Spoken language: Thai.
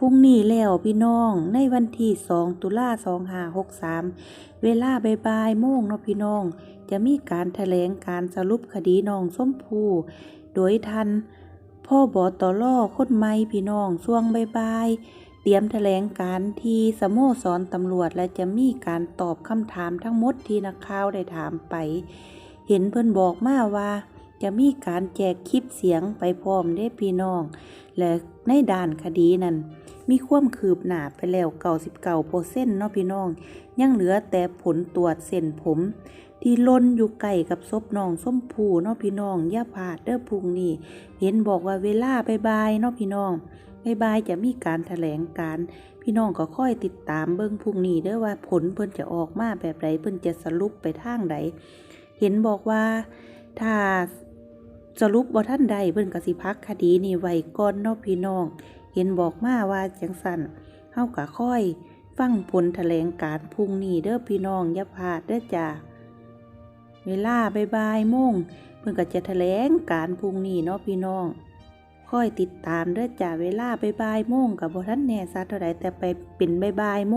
พรุ่งนี้แล้วพี่น้องในวันที่2ตุลา2563เวลาบ่ายโมงเนาะพี่น้อง จะมีการแถลงการสรุปคดีน้องส้มผู้โดยทันพ่อบอตอล่อคนใหม่พี่น้องช่วงบ่ายเตรียมแถลงการที่สโมสรตำรวจและจะมีการตอบคำถามทั้งหมดที่นักข่าวได้ถามไป เห็นเพิ่อนบอกมาว่าจะมีการแจกคลิปเสียงไปพร้อมเด้พี่น้อง และในด้านคดีนั้น มีความคืบหน้าไปแล้ว99%เเนาะพี่น้อง ยังเหลือแต่ผลตรวจเส้นผม ที่ล่นอยู่ใกล้กับศพน้องส้มผูเนาะพี่น้องย่าพาดเด้อพุงนี้เห็นบอกว่าเวลาบายๆเนาะพี่น้องบายๆจะมีการแถลงการ พี่น้องก็ค่อยติดตามเบิ่งพุ่งนี้เด้อว่าผลเพิ่นจะออกมาแบบใดเพิ่นจะสรุปไปทางใดเห็นบอกว่าถ้าสรุปบ่ท่านใดเพิ่นก็สิพักคดีนี้ไว้ก่อนเนาะพี่น้อง ห็นบอกมาว่าจังสันเฮากะค่อย ฟังผลแถลงการพรุ่งนี้เด้อพี่น้องอย่าพลาดเด้อจ้าเวลาบ่ายโมงเพิ่นก็จะแถลงการพรุ่งนี้เนาะพี่น้องค่อยติดตามเด้อจ้าเวลาบ่ายโมงกับบ่ทันแน่ซัดเท่าใดแต่ไปเป็นบ่ายโมง